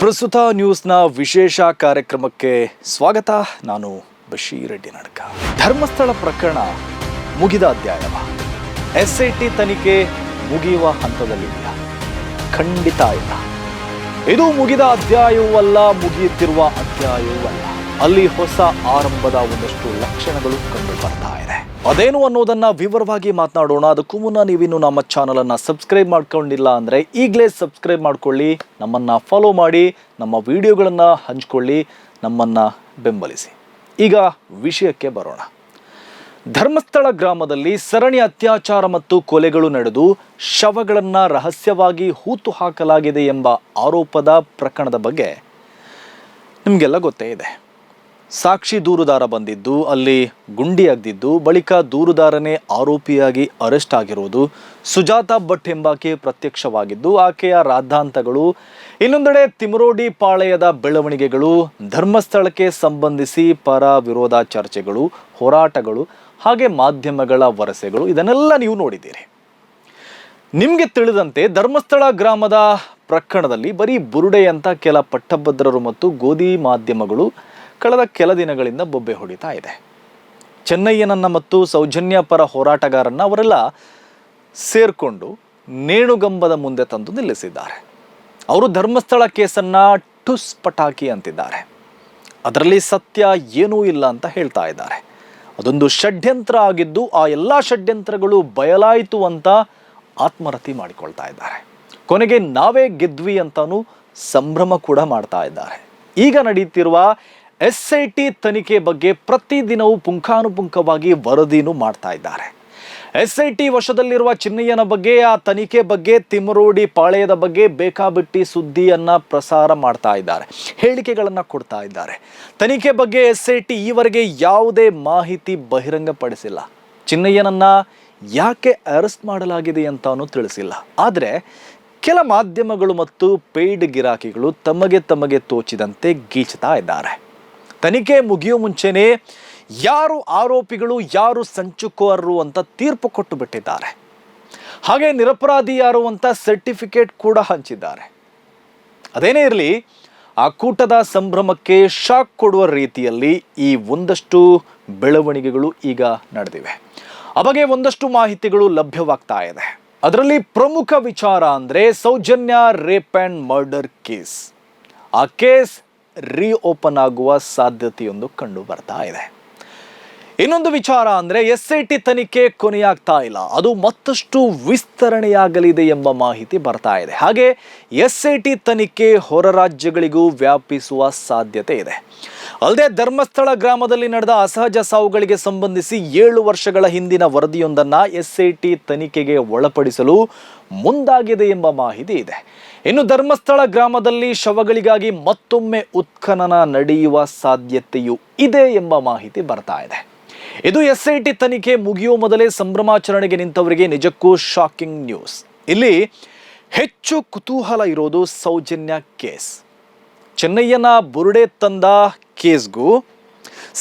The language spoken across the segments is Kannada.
ಪ್ರಸ್ತುತ ನ್ಯೂಸ್ನ ವಿಶೇಷ ಕಾರ್ಯಕ್ರಮಕ್ಕೆ ಸ್ವಾಗತ. ನಾನು ಬಶೀರ್ ರೆಡ್ಡಿ ನಡ್ಕ. ಧರ್ಮಸ್ಥಳ ಪ್ರಕರಣ ಮುಗಿದ ಅಧ್ಯಾಯವ. ಎಸ್ ಐ ಟಿ ತನಿಖೆ ಮುಗಿಯುವ ಹಂತದಲ್ಲಿಲ್ಲ. ಖಂಡಿತ ಇಲ್ಲ. ಇದು ಮುಗಿದ ಅಧ್ಯಾಯವೂ ಅಲ್ಲ ಮುಗಿಯುತ್ತಿರುವ ಅಧ್ಯಾಯವೂ ಅಲ್ಲ ಹೊಸ ಆರಂಭದ ಒಂದಷ್ಟು ಲಕ್ಷಣಗಳು ಕಂಡು ಬರ್ತಾ ಇದೆ. ಅದೇನು ಅನ್ನೋದನ್ನ ವಿವರವಾಗಿ ಮಾತನಾಡೋಣ. ಅದಕ್ಕೂ ಮುನ್ನ ನೀವಿನ್ನು ನಮ್ಮ ಚಾನಲ್ ಅನ್ನ ಸಬ್ಸ್ಕ್ರೈಬ್ ಮಾಡ್ಕೊಂಡಿಲ್ಲ ಅಂದ್ರೆ ಈಗಲೇ ಸಬ್ಸ್ಕ್ರೈಬ್ ಮಾಡ್ಕೊಳ್ಳಿ. ನಮ್ಮನ್ನ ಫಾಲೋ ಮಾಡಿ, ನಮ್ಮ ವಿಡಿಯೋಗಳನ್ನ ಹಂಚ್ಕೊಳ್ಳಿ, ನಮ್ಮನ್ನ ಬೆಂಬಲಿಸಿ. ಈಗ ವಿಷಯಕ್ಕೆ ಬರೋಣ. ಧರ್ಮಸ್ಥಳ ಗ್ರಾಮದಲ್ಲಿ ಸರಣಿ ಅತ್ಯಾಚಾರ ಮತ್ತು ಕೊಲೆಗಳು ನಡೆದು ಶವಗಳನ್ನ ರಹಸ್ಯವಾಗಿ ಹೂತು ಹಾಕಲಾಗಿದೆ ಎಂಬ ಆರೋಪದ ಪ್ರಕರಣದ ಬಗ್ಗೆ ನಿಮಗೆಲ್ಲ ಗೊತ್ತೇ ಇದೆ. ಸಾಕ್ಷಿ ದೂರುದಾರ ಬಂದಿದ್ದು, ಅಲ್ಲಿ ಗುಂಡಿಯಾಗ್ದಿದ್ದು ಬಳಿಕ ದೂರುದಾರನೇ ಆರೋಪಿಯಾಗಿ ಅರೆಸ್ಟ್ ಆಗಿರುವುದು ಸುಜಾತ ಭಟ್ ಎಂಬಾಕೆ ಪ್ರತ್ಯಕ್ಷವಾಗಿದ್ದು, ಆಕೆಯ ರಾದ್ಧಾಂತಗಳು, ಇನ್ನೊಂದೆಡೆ ತಿಮರೋಡಿ ಪಾಳೆಯದ ಬೆಳವಣಿಗೆಗಳು, ಧರ್ಮಸ್ಥಳಕ್ಕೆ ಸಂಬಂಧಿಸಿ ಪರ ವಿರೋಧ ಚರ್ಚೆಗಳು, ಹೋರಾಟಗಳು, ಹಾಗೆ ಮಾಧ್ಯಮಗಳ ವರಸೆಗಳು, ಇದನ್ನೆಲ್ಲ ನೀವು ನೋಡಿದ್ದೀರಿ. ನಿಮಗೆ ತಿಳಿದಂತೆ ಧರ್ಮಸ್ಥಳ ಗ್ರಾಮದ ಪ್ರಕರಣದಲ್ಲಿ ಬರೀ ಬುರುಡೆ ಅಂತ ಕೆಲ ಪಟ್ಟಭದ್ರರು ಮತ್ತು ಗೋಧಿ ಮಾಧ್ಯಮಗಳು ಕಳೆದ ಕೆಲ ದಿನಗಳಿಂದ ಬೊಬ್ಬೆ ಹೊಡಿತಾ ಇದೆ. ಚೆನ್ನಯ್ಯನನ್ನ ಮತ್ತು ಸೌಜನ್ಯ ಪರ ಹೋರಾಟಗಾರನ್ನ ಅವರೆಲ್ಲ ಸೇರ್ಕೊಂಡು ನೇಣುಗಂಬದ ಮುಂದೆ ತಂದು ನಿಲ್ಲಿಸಿದ್ದಾರೆ. ಅವರು ಧರ್ಮಸ್ಥಳ ಕೇಸನ್ನ ಟುಸ್ ಪಟಾಕಿ ಅಂತಿದ್ದಾರೆ. ಅದರಲ್ಲಿ ಸತ್ಯ ಏನೂ ಇಲ್ಲ ಅಂತ ಹೇಳ್ತಾ ಇದ್ದಾರೆ. ಅದೊಂದು ಷಡ್ಯಂತ್ರ ಆಗಿದ್ದು ಆ ಎಲ್ಲ ಷಡ್ಯಂತ್ರಗಳು ಬಯಲಾಯಿತು ಅಂತ ಆತ್ಮರತಿ ಮಾಡಿಕೊಳ್ತಾ ಇದ್ದಾರೆ. ಕೊನೆಗೆ ನಾವೇ ಗೆದ್ವಿ ಅಂತಾನು ಸಂಭ್ರಮ ಕೂಡ ಮಾಡ್ತಾ ಇದ್ದಾರೆ. ಈಗ ನಡೆಯುತ್ತಿರುವ ಎಸ್ ಐ ಟಿ ತನಿಖೆ ಬಗ್ಗೆ ಪ್ರತಿದಿನವೂ ಪುಂಖಾನುಪುಂಖವಾಗಿ ವರದಿನೂ ಮಾಡ್ತಾ ಇದ್ದಾರೆ. ಎಸ್ ಐ ಟಿ ವಶದಲ್ಲಿರುವ ಚಿನ್ನಯ್ಯನ ಬಗ್ಗೆ, ಆ ತನಿಖೆ ಬಗ್ಗೆ, ತಿಮರೋಡಿ ಪಾಳೆಯದ ಬಗ್ಗೆ ಬೇಕಾಬಿಟ್ಟಿ ಸುದ್ದಿಯನ್ನು ಪ್ರಸಾರ ಮಾಡ್ತಾ ಇದ್ದಾರೆ, ಹೇಳಿಕೆಗಳನ್ನು ಕೊಡ್ತಾ ಇದ್ದಾರೆ. ತನಿಖೆ ಬಗ್ಗೆ ಎಸ್ ಐ ಟಿ ಈವರೆಗೆ ಯಾವುದೇ ಮಾಹಿತಿ ಬಹಿರಂಗಪಡಿಸಿಲ್ಲ. ಚಿನ್ನಯ್ಯನನ್ನ ಯಾಕೆ ಅರೆಸ್ಟ್ ಮಾಡಲಾಗಿದೆ ಅಂತಾನೂ ತಿಳಿಸಿಲ್ಲ. ಆದರೆ ಕೆಲ ಮಾಧ್ಯಮಗಳು ಮತ್ತು ಪೇಯ್ಡ್ ಗಿರಾಕಿಗಳು ತಮಗೆ ತಮಗೆ ತೋಚಿದಂತೆ ಗೀಚ್ತಾ ಇದ್ದಾರೆ. ತನಿಖೆ ಮುಗಿಯೋ ಮುಂಚೆನೇ ಯಾರು ಆರೋಪಿಗಳು, ಯಾರು ಸಂಚುಕೋರರು ಅಂತ ತೀರ್ಪು ಕೊಟ್ಟು ಬಿಟ್ಟಿದ್ದಾರೆ. ಹಾಗೆ ನಿರಪರಾಧಿ ಯಾರು ಅಂತ ಸರ್ಟಿಫಿಕೇಟ್ ಕೂಡ ಹಂಚಿದ್ದಾರೆ. ಅದೇನೇ ಇರಲಿ, ಆ ಕೂಟದ ಸಂಭ್ರಮಕ್ಕೆ ಶಾಕ್ ಕೊಡುವ ರೀತಿಯಲ್ಲಿ ಈ ಒಂದಷ್ಟು ಬೆಳವಣಿಗೆಗಳು ಈಗ ನಡೆದಿವೆ. ಆ ಒಂದಷ್ಟು ಮಾಹಿತಿಗಳು ಲಭ್ಯವಾಗ್ತಾ ಇದೆ. ಅದರಲ್ಲಿ ಪ್ರಮುಖ ವಿಚಾರ ಅಂದರೆ Soujanya, rape and murder case. ಆ ಕೇಸ್ ರೀಓಪನ್ ಆಗುವ ಸಾಧ್ಯತೆಯೊಂದು ಕಂಡು ಬರ್ತಾ ಇದೆ. ಇನ್ನೊಂದು ವಿಚಾರ ಅಂದ್ರೆ ಎಸ್ ಐ ಟಿ ತನಿಖೆ ಕೊನೆಯಾಗ್ತಾ ಇಲ್ಲ. ಅದು ಮತ್ತಷ್ಟು ವಿಸ್ತರಣೆಯಾಗಲಿದೆ ಎಂಬ ಮಾಹಿತಿ ಬರ್ತಾ ಇದೆ. ಹಾಗೆ ಎಸ್ ಐ ಟಿ ತನಿಖೆ ಹೊರ ರಾಜ್ಯಗಳಿಗೂ ವ್ಯಾಪಿಸುವ ಸಾಧ್ಯತೆ ಇದೆ. ಅಲ್ಲದೆ ಧರ್ಮಸ್ಥಳ ಗ್ರಾಮದಲ್ಲಿ ನಡೆದ ಅಸಹಜ ಸಾವುಗಳಿಗೆ ಸಂಬಂಧಿಸಿ ಏಳು ವರ್ಷಗಳ ಹಿಂದಿನ ವರದಿಯೊಂದನ್ನ ಎಸ್ ಐ ಟಿ ತನಿಖೆಗೆ ಒಳಪಡಿಸಲು ಮುಂದಾಗಿದೆ ಎಂಬ ಮಾಹಿತಿ ಇದೆ. ಇನ್ನು ಧರ್ಮಸ್ಥಳ ಗ್ರಾಮದಲ್ಲಿ ಶವಗಳಿಗಾಗಿ ಮತ್ತೊಮ್ಮೆ ಉತ್ಖನನ ನಡೆಯುವ ಸಾಧ್ಯತೆಯೂ ಇದೆ ಎಂಬ ಮಾಹಿತಿ ಬರ್ತಾ ಇದೆ. ಇದು ಎಸ್ ಐ ಟಿ ತನಿಖೆ ಮುಗಿಯುವ ಮೊದಲೇ ಸಂಭ್ರಮಾಚರಣೆಗೆ ನಿಂತವರಿಗೆ ನಿಜಕ್ಕೂ ಶಾಕಿಂಗ್ ನ್ಯೂಸ್ ಇಲ್ಲಿ ಹೆಚ್ಚು ಕುತೂಹಲ ಇರೋದು ಸೌಜನ್ಯ ಕೇಸ್. ಚೆನ್ನಯ್ಯನ ಬುರುಡೆ ತಂದ ಕೇಸ್ಗೂ,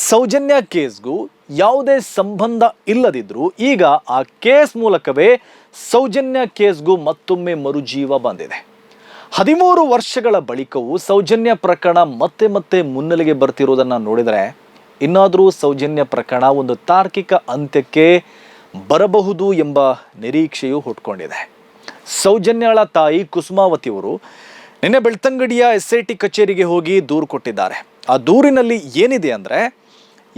ಸೌಜನ್ಯ ಕೇಸ್ಗೂ ಯಾವುದೇ ಸಂಬಂಧ ಇಲ್ಲದಿದ್ದರೂ ಈಗ ಆ ಕೇಸ್ ಮೂಲಕವೇ ಸೌಜನ್ಯ ಕೇಸ್ಗೂ ಮತ್ತೊಮ್ಮೆ ಮರುಜೀವ ಬಂದಿದೆ. ಹದಿಮೂರು ವರ್ಷಗಳ ಬಳಿಕವೂ ಸೌಜನ್ಯ ಪ್ರಕರಣ ಮತ್ತೆ ಮತ್ತೆ ಮುನ್ನೆಲೆಗೆ ಬರ್ತಿರೋದನ್ನು ನೋಡಿದರೆ ಇನ್ನಾದರೂ ಸೌಜನ್ಯ ಪ್ರಕರಣ ಒಂದು ತಾರ್ಕಿಕ ಅಂತ್ಯಕ್ಕೆ ಬರಬಹುದು ಎಂಬ ನಿರೀಕ್ಷೆಯು ಹುಟ್ಕೊಂಡಿದೆ. ಸೌಜನ್ಯಳ ತಾಯಿ ಕುಸುಮಾವತಿಯವರು ನಿನ್ನೆ ಬೆಳ್ತಂಗಡಿಯ ಎಸ್ ಐ ಟಿ ಕಚೇರಿಗೆ ಹೋಗಿ ದೂರು ಕೊಟ್ಟಿದ್ದಾರೆ. ಆ ದೂರಿನಲ್ಲಿ ಏನಿದೆ ಅಂದರೆ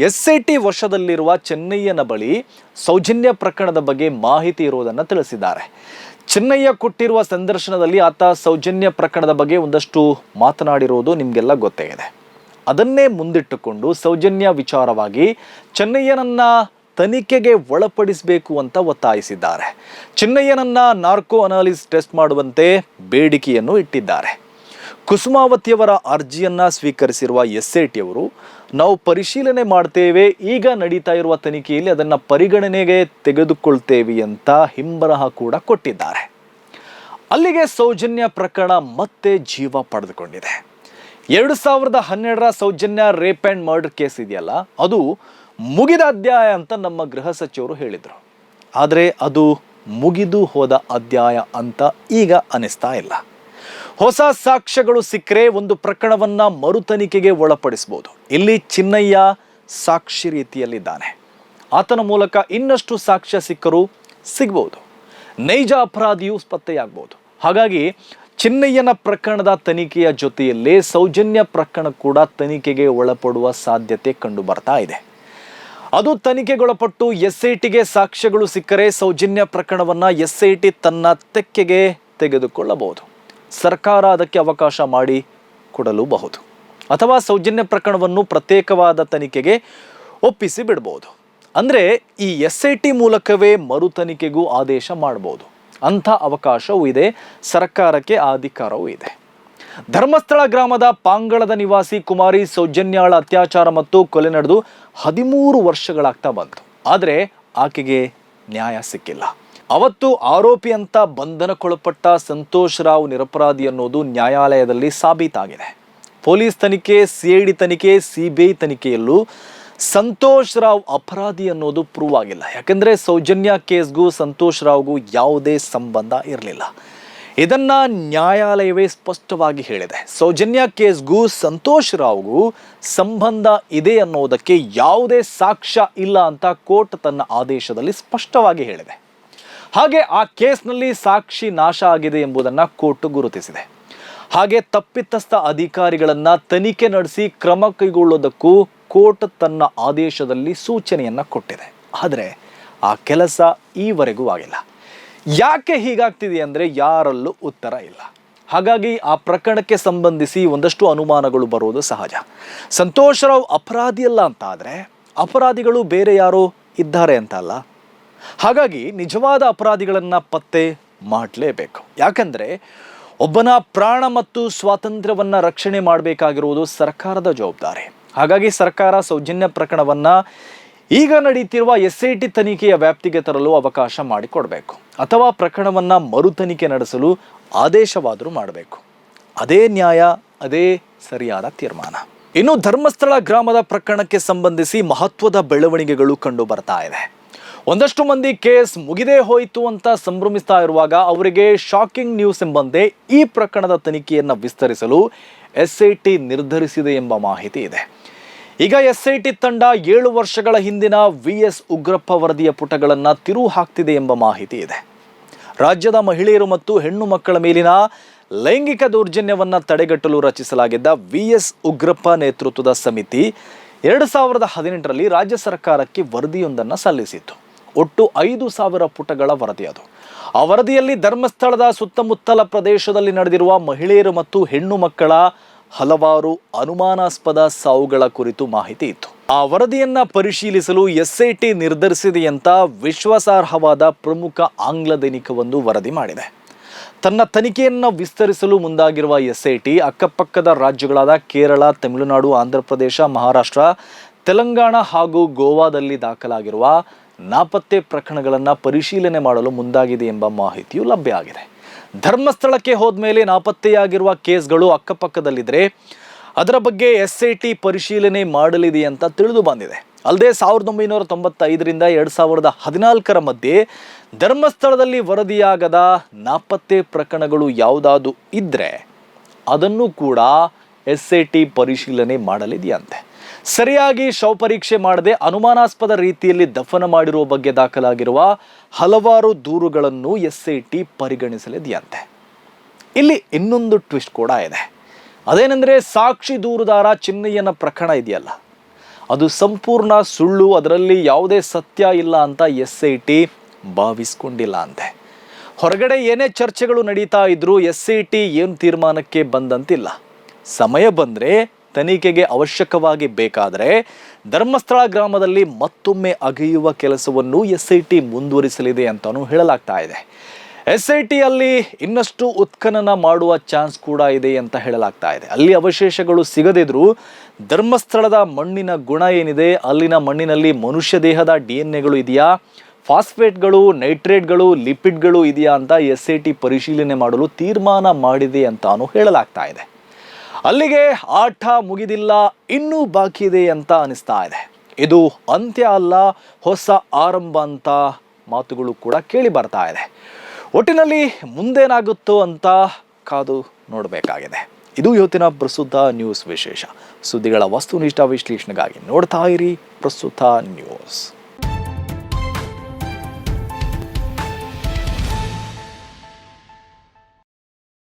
ಎಸ್ ಐ ಟಿ ವಶದಲ್ಲಿರುವ ಚೆನ್ನಯ್ಯನ ಬಳಿ ಸೌಜನ್ಯ ಪ್ರಕರಣದ ಬಗ್ಗೆ ಮಾಹಿತಿ ಇರುವುದನ್ನು ತಿಳಿಸಿದ್ದಾರೆ. ಚೆನ್ನಯ್ಯ ಕೊಟ್ಟಿರುವ ಸಂದರ್ಶನದಲ್ಲಿ ಆತ ಸೌಜನ್ಯ ಪ್ರಕರಣದ ಬಗ್ಗೆ ಒಂದಷ್ಟು ಮಾತನಾಡಿರುವುದು ನಿಮಗೆಲ್ಲ ಗೊತ್ತೇ ಇದೆ. ಅದನ್ನೇ ಮುಂದಿಟ್ಟುಕೊಂಡು ಸೌಜನ್ಯ ವಿಚಾರವಾಗಿ ಚೆನ್ನಯ್ಯನನ್ನ ತನಿಖೆಗೆ ಒಳಪಡಿಸಬೇಕು ಅಂತ ಒತ್ತಾಯಿಸಿದ್ದಾರೆ. ಚೆನ್ನಯ್ಯನನ್ನ ನಾರ್ಕೋ ಅನಾಲಿಸ್ ಟೆಸ್ಟ್ ಮಾಡುವಂತೆ ಬೇಡಿಕೆಯನ್ನು ಇಟ್ಟಿದ್ದಾರೆ. ಕುಸುಮಾವತಿಯವರ ಅರ್ಜಿಯನ್ನ ಸ್ವೀಕರಿಸಿರುವ ಎಸ್ ಐ ಟಿಯವರು ನಾವು ಪರಿಶೀಲನೆ ಮಾಡ್ತೇವೆ, ಈಗ ನಡೀತಾ ಇರುವ ತನಿಖೆಯಲ್ಲಿ ಅದನ್ನು ಪರಿಗಣನೆಗೆ ತೆಗೆದುಕೊಳ್ತೇವೆ ಅಂತ ಹಿಂಬರಹ ಕೂಡ ಕೊಟ್ಟಿದ್ದಾರೆ. ಅಲ್ಲಿಗೆ ಸೌಜನ್ಯ ಪ್ರಕರಣ ಮತ್ತೆ ಜೀವ ಪಡೆದುಕೊಂಡಿದೆ. ಎರಡು ಸಾವಿರದ ಹನ್ನೆರಡರ Soujanya rape and murder case ಇದೆಯಲ್ಲ, ಅದು ಮುಗಿದ ಅಧ್ಯಾಯ ಅಂತ ನಮ್ಮ ಗೃಹ ಸಚಿವರು ಹೇಳಿದರು. ಆದರೆ ಅದು ಮುಗಿದು ಹೋದ ಅಧ್ಯಾಯ ಅಂತ ಈಗ ಅನಿಸ್ತಾ ಇಲ್ಲ. ಹೊಸ ಸಾಕ್ಷ್ಯಗಳು ಸಿಕ್ಕರೆ ಒಂದು ಪ್ರಕರಣವನ್ನ ಮರುತನಿಖೆಗೆ ಒಳಪಡಿಸಬಹುದು ಇಲ್ಲಿ ಚಿನ್ನಯ್ಯ ಸಾಕ್ಷಿ ರೀತಿಯಲ್ಲಿದ್ದಾನೆ. ಆತನ ಮೂಲಕ ಇನ್ನಷ್ಟು ಸಾಕ್ಷ್ಯ ಸಿಕ್ಕರೂ ಸಿಗ್ಬೋದು. ನೈಜ ಅಪರಾಧಿಯು ಪತ್ತೆಯಾಗಬಹುದು ಹಾಗಾಗಿ ಚಿನ್ನಯ್ಯನ ಪ್ರಕರಣದ ತನಿಖೆಯ ಜೊತೆಯಲ್ಲೇ ಸೌಜನ್ಯ ಪ್ರಕರಣ ಕೂಡ ತನಿಖೆಗೆ ಒಳಪಡುವ ಸಾಧ್ಯತೆ ಕಂಡು ಬರ್ತಾ ಇದೆ. ಅದು ತನಿಖೆಗೊಳಪಟ್ಟು ಎಸ್ ಐ ಟಿಗೆ ಸಾಕ್ಷ್ಯಗಳು ಸಿಕ್ಕರೆ ಸೌಜನ್ಯ ಪ್ರಕರಣವನ್ನ ಎಸ್ ಐ ಟಿ ತನ್ನ ತೆಕ್ಕೆಗೆ ತೆಗೆದುಕೊಳ್ಳಬಹುದು. ಸರ್ಕಾರ ಅದಕ್ಕೆ ಅವಕಾಶ ಮಾಡಿ ಕೊಡಲೂಬಹುದು. ಅಥವಾ ಸೌಜನ್ಯ ಪ್ರಕರಣವನ್ನು ಪ್ರತ್ಯೇಕವಾದ ತನಿಖೆಗೆ ಒಪ್ಪಿಸಿ ಬಿಡಬಹುದು ಅಂದರೆ ಈ ಎಸ್ ಐ ಟಿ ಮೂಲಕವೇ ಮರು ತನಿಖೆಗೂ ಆದೇಶ ಮಾಡಬಹುದು ಅಂಥ ಅವಕಾಶವೂ ಇದೆ, ಸರ್ಕಾರಕ್ಕೆ ಆ ಅಧಿಕಾರವೂ ಇದೆ. ಧರ್ಮಸ್ಥಳ ಗ್ರಾಮದ ಪಾಂಗಳದ ನಿವಾಸಿ ಕುಮಾರಿ ಸೌಜನ್ಯಾಳ ಅತ್ಯಾಚಾರ ಮತ್ತು ಕೊಲೆ ನಡೆದು ಹದಿಮೂರು ವರ್ಷಗಳಾಗ್ತಾ ಬಂತು. ಆದರೆ ಆಕೆಗೆ ನ್ಯಾಯ ಸಿಕ್ಕಿಲ್ಲ. ಅವತ್ತು ಆರೋಪಿ ಅಂತ ಬಂಧನಕ್ಕೊಳಪಟ್ಟ ಸಂತೋಷ್ ರಾವ್ ನಿರಪರಾಧಿ ಅನ್ನೋದು ನ್ಯಾಯಾಲಯದಲ್ಲಿ ಸಾಬೀತಾಗಿದೆ. ಪೊಲೀಸ್ ತನಿಖೆ ಸಿಐಡಿ ತನಿಖೆ ಸಿಬಿಐ ತನಿಖೆಯಲ್ಲೂ ಸಂತೋಷ್ ರಾವ್ ಅಪರಾಧಿ ಅನ್ನೋದು ಪ್ರೂವ್ ಆಗಿಲ್ಲ. ಯಾಕಂದ್ರೆ ಸೌಜನ್ಯ ಕೇಸ್ಗೂ ಸಂತೋಷ್ ರಾವ್ಗೂ ಯಾವುದೇ ಸಂಬಂಧ ಇರಲಿಲ್ಲ. ಇದನ್ನ ನ್ಯಾಯಾಲಯವೇ ಸ್ಪಷ್ಟವಾಗಿ ಹೇಳಿದೆ. ಸೌಜನ್ಯ ಕೇಸ್ಗೂ ಸಂತೋಷ್ ರಾವ್ಗೂ ಸಂಬಂಧ ಇದೆ ಅನ್ನೋದಕ್ಕೆ ಯಾವುದೇ ಸಾಕ್ಷ್ಯ ಇಲ್ಲ ಅಂತ ಕೋರ್ಟ್ ತನ್ನ ಆದೇಶದಲ್ಲಿ ಸ್ಪಷ್ಟವಾಗಿ ಹೇಳಿದೆ. ಹಾಗೆ ಆ ಕೇಸ್ನಲ್ಲಿ ಸಾಕ್ಷಿ ನಾಶ ಆಗಿದೆ ಎಂಬುದನ್ನು ಕೋರ್ಟ್ ಗುರುತಿಸಿದೆ. ಹಾಗೆ ತಪ್ಪಿತಸ್ಥ ಅಧಿಕಾರಿಗಳನ್ನು ತನಿಖೆ ನಡೆಸಿ ಕ್ರಮ ಕೈಗೊಳ್ಳೋದಕ್ಕೂ ಕೋರ್ಟ್ ತನ್ನ ಆದೇಶದಲ್ಲಿ ಸೂಚನೆಯನ್ನ ಕೊಟ್ಟಿದೆ. ಆದರೆ ಆ ಕೆಲಸ ಈವರೆಗೂ ಆಗಿಲ್ಲ. ಯಾಕೆ ಹೀಗಾಗ್ತಿದೆ ಅಂದರೆ ಯಾರಲ್ಲೂ ಉತ್ತರ ಇಲ್ಲ. ಹಾಗಾಗಿ ಆ ಪ್ರಕರಣಕ್ಕೆ ಸಂಬಂಧಿಸಿ ಒಂದಷ್ಟು ಅನುಮಾನಗಳು ಬರುವುದು ಸಹಜ. ಸಂತೋಷರಾವ್ ಅಪರಾಧಿಯಲ್ಲ ಅಂತ ಆದರೆ ಅಪರಾಧಿಗಳು ಬೇರೆ ಯಾರೋ ಇದ್ದಾರೆ ಅಂತ ಅಲ್ಲ. ಹಾಗಾಗಿ ನಿಜವಾದ ಅಪರಾಧಿಗಳನ್ನು ಪತ್ತೆ ಮಾಡಲೇಬೇಕು. ಯಾಕಂದರೆ ಒಬ್ಬನ ಪ್ರಾಣ ಮತ್ತು ಸ್ವಾತಂತ್ರ್ಯವನ್ನು ರಕ್ಷಣೆ ಮಾಡಬೇಕಾಗಿರುವುದು ಸರ್ಕಾರದ ಜವಾಬ್ದಾರಿ. ಹಾಗಾಗಿ ಸರ್ಕಾರ ಸೌಜನ್ಯ ಪ್ರಕರಣವನ್ನು ಈಗ ನಡೀತಿರುವ ಎಸ್ ಐ ಟಿ ತನಿಖೆಯ ವ್ಯಾಪ್ತಿಗೆ ತರಲು ಅವಕಾಶ ಮಾಡಿಕೊಡಬೇಕು. ಅಥವಾ ಪ್ರಕರಣವನ್ನು ಮರು ತನಿಖೆ ನಡೆಸಲು ಆದೇಶವಾದರೂ ಮಾಡಬೇಕು. ಅದೇ ನ್ಯಾಯ, ಅದೇ ಸರಿಯಾದ ತೀರ್ಮಾನ. ಇನ್ನು ಧರ್ಮಸ್ಥಳ ಗ್ರಾಮದ ಪ್ರಕರಣಕ್ಕೆ ಸಂಬಂಧಿಸಿ ಮಹತ್ವದ ಬೆಳವಣಿಗೆಗಳು ಕಂಡು ಬರ್ತಾ ಇದೆ. ಒಂದಷ್ಟು ಮಂದಿ ಕೇಸ್ ಮುಗಿದೇ ಹೋಯಿತು ಅಂತ ಸಂಭ್ರಮಿಸ್ತಾ ಇರುವಾಗ ಅವರಿಗೆ ಶಾಕಿಂಗ್ ನ್ಯೂಸ್ ಎಂಬಂತೆ ಈ ಪ್ರಕರಣದ ತನಿಖೆಯನ್ನು ವಿಸ್ತರಿಸಲು ಎಸ್ ಐ ಟಿ ನಿರ್ಧರಿಸಿದೆ ಎಂಬ ಮಾಹಿತಿ ಇದೆ. ಈಗ ಎಸ್ ಐ ಟಿ ತಂಡ ಏಳು ವರ್ಷಗಳ ಹಿಂದಿನ ವಿ ಎಸ್ ಉಗ್ರಪ್ಪ ವರದಿಯ ಪುಟಗಳನ್ನು ತಿರು ಹಾಕ್ತಿದೆ ಎಂಬ ಮಾಹಿತಿ ಇದೆ. ರಾಜ್ಯದ ಮಹಿಳೆಯರು ಮತ್ತು ಹೆಣ್ಣು ಮಕ್ಕಳ ಮೇಲಿನ ಲೈಂಗಿಕ ದೌರ್ಜನ್ಯವನ್ನು ತಡೆಗಟ್ಟಲು ರಚಿಸಲಾಗಿದ್ದ ವಿ ಎಸ್ ಉಗ್ರಪ್ಪ ನೇತೃತ್ವದ ಸಮಿತಿ ಎರಡು ಸಾವಿರದ ಹದಿನೆಂಟರಲ್ಲಿ ರಾಜ್ಯ ಸರ್ಕಾರಕ್ಕೆ ವರದಿಯೊಂದನ್ನು ಸಲ್ಲಿಸಿತ್ತು. ಒಟ್ಟು ಐದು ಸಾವಿರ ಪುಟಗಳ ವರದಿ ಅದು. ಆ ವರದಿಯಲ್ಲಿ ಧರ್ಮಸ್ಥಳದ ಸುತ್ತಮುತ್ತಲ ಪ್ರದೇಶದಲ್ಲಿ ನಡೆದಿರುವ ಮಹಿಳೆಯರು ಮತ್ತು ಹೆಣ್ಣು ಮಕ್ಕಳ ಹಲವಾರು ಅನುಮಾನಾಸ್ಪದ ಸಾವುಗಳ ಕುರಿತು ಮಾಹಿತಿ ಇತ್ತು. ಆ ವರದಿಯನ್ನ ಪರಿಶೀಲಿಸಲು ಎಸ್ಐಟಿ ನಿರ್ಧರಿಸಿದೆಯಂತ ವಿಶ್ವಾಸಾರ್ಹವಾದ ಪ್ರಮುಖ ಆಂಗ್ಲ ದೈನಿಕವೊಂದು ವರದಿ ಮಾಡಿದೆ. ತನ್ನ ತನಿಖೆಯನ್ನು ವಿಸ್ತರಿಸಲು ಮುಂದಾಗಿರುವ ಎಸ್ಐಟಿ ಅಕ್ಕಪಕ್ಕದ ರಾಜ್ಯಗಳಾದ ಕೇರಳ, ತಮಿಳುನಾಡು, ಆಂಧ್ರಪ್ರದೇಶ, ಮಹಾರಾಷ್ಟ್ರ, ತೆಲಂಗಾಣ ಹಾಗೂ ಗೋವಾದಲ್ಲಿ ದಾಖಲಾಗಿರುವ ನಾಪತ್ತೆ ಪ್ರಕರಣಗಳನ್ನು ಪರಿಶೀಲನೆ ಮಾಡಲು ಮುಂದಾಗಿದೆ ಎಂಬ ಮಾಹಿತಿಯು ಲಭ್ಯ ಆಗಿದೆ. ಧರ್ಮಸ್ಥಳಕ್ಕೆ ಹೋದ್ಮೇಲೆ ನಾಪತ್ತೆಯಾಗಿರುವ ಕೇಸ್ಗಳು ಅಕ್ಕಪಕ್ಕದಲ್ಲಿದ್ದರೆ ಅದರ ಬಗ್ಗೆ ಎಸ್ ಐ ಟಿ ಪರಿಶೀಲನೆ ಮಾಡಲಿದೆ ಅಂತ ತಿಳಿದು ಬಂದಿದೆ. ಅಲ್ಲದೆ ಸಾವಿರದ ಒಂಬೈನೂರ ತೊಂಬತ್ತೈದರಿಂದ ಎರಡು ಸಾವಿರದ ಹದಿನಾಲ್ಕರ ಮಧ್ಯೆ ಧರ್ಮಸ್ಥಳದಲ್ಲಿ ವರದಿಯಾಗದ ನಾಪತ್ತೆ ಪ್ರಕರಣಗಳು ಯಾವುದಾದ್ರೂ ಇದ್ದರೆ ಅದನ್ನು ಕೂಡ ಎಸ್ ಐ ಟಿ ಪರಿಶೀಲನೆ ಮಾಡಲಿದೆಯಂತೆ. ಸರಿಯಾಗಿ ಶವ ಪರೀಕ್ಷೆ ಮಾಡದೆ ಅನುಮಾನಾಸ್ಪದ ರೀತಿಯಲ್ಲಿ ದಫನ ಮಾಡಿರುವ ಬಗ್ಗೆ ದಾಖಲಾಗಿರುವ ಹಲವಾರು ದೂರುಗಳನ್ನು ಎಸ್ ಐ ಟಿ ಪರಿಗಣಿಸಲಿದೆಯಂತೆ. ಇಲ್ಲಿ ಇನ್ನೊಂದು ಟ್ವಿಸ್ಟ್ ಕೂಡ ಇದೆ. ಅದೇನೆಂದರೆ ಸಾಕ್ಷಿ ದೂರುದಾರ ಚಿನ್ನಯ್ಯನ ಪ್ರಕರಣ ಇದೆಯಲ್ಲ. ಅದು ಸಂಪೂರ್ಣ ಸುಳ್ಳು, ಅದರಲ್ಲಿ ಯಾವುದೇ ಸತ್ಯ ಇಲ್ಲ ಅಂತ ಎಸ್ ಐ ಟಿ ಭಾವಿಸ್ಕೊಂಡಿಲ್ಲ ಅಂತೆ. ಹೊರಗಡೆ ಏನೇ ಚರ್ಚೆಗಳು ನಡೀತಾ ಇದ್ರೂ ಎಸ್ ಐ ಟಿ ಏನು ತೀರ್ಮಾನಕ್ಕೆ ಬಂದಂತಿಲ್ಲ. ಸಮಯ ಬಂದರೆ ತನಿಖೆಗೆ ಅವಶ್ಯಕವಾಗಿ ಬೇಕಾದರೆ ಧರ್ಮಸ್ಥಳ ಗ್ರಾಮದಲ್ಲಿ ಮತ್ತೊಮ್ಮೆ ಅಗೆಯುವ ಕೆಲಸವನ್ನು ಎಸ್ ಐ ಟಿ ಮುಂದುವರಿಸಲಿದೆ ಅಂತಲೂ ಹೇಳಲಾಗ್ತಾ ಇದೆ. ಎಸ್ ಐ ಟಿಯಲ್ಲಿ ಇನ್ನಷ್ಟು ಉತ್ಖನನ ಮಾಡುವ ಚಾನ್ಸ್ ಕೂಡ ಇದೆ ಅಂತ ಹೇಳಲಾಗ್ತಾ ಇದೆ. ಅಲ್ಲಿ ಅವಶೇಷಗಳು ಸಿಗದಿದ್ರೂ ಧರ್ಮಸ್ಥಳದ ಮಣ್ಣಿನ ಗುಣ ಏನಿದೆ, ಅಲ್ಲಿನ ಮಣ್ಣಿನಲ್ಲಿ ಮನುಷ್ಯ ದೇಹದ ಡಿ ಎನ್ ಎಗಳು ಇದೆಯಾ, ಫಾಸ್ಫೇಟ್ಗಳು, ನೈಟ್ರೇಟ್ಗಳು, ಲಿಪಿಡ್ಗಳು ಇದೆಯಾ ಅಂತ ಎಸ್ ಐ ಟಿ ಪರಿಶೀಲನೆ ಮಾಡಲು ತೀರ್ಮಾನ ಮಾಡಿದೆ ಅಂತಾನು ಹೇಳಲಾಗ್ತಾ ಇದೆ. ಅಲ್ಲಿಗೆ ಆಟ ಮುಗಿದಿಲ್ಲ, ಇನ್ನೂ ಬಾಕಿ ಇದೆ ಅಂತ ಅನಿಸ್ತಾ ಇದೆ. ಇದು ಅಂತ್ಯ ಅಲ್ಲ, ಹೊಸ ಆರಂಭ ಅಂತ ಮಾತುಗಳು ಕೂಡ ಕೇಳಿ ಬರ್ತಾ ಇದೆ. ಒಟ್ಟಿನಲ್ಲಿ ಮುಂದೇನಾಗುತ್ತೋ ಅಂತ ಕಾದು ನೋಡಬೇಕಾಗಿದೆ. ಇದು ಇವತ್ತಿನ ಪ್ರಸ್ತುತ ನ್ಯೂಸ್ ವಿಶೇಷ. ಸುದ್ದಿಗಳ ವಸ್ತುನಿಷ್ಠ ವಿಶ್ಲೇಷಣೆಗಾಗಿ ನೋಡ್ತಾ ಇರಿ ಪ್ರಸ್ತುತ ನ್ಯೂಸ್.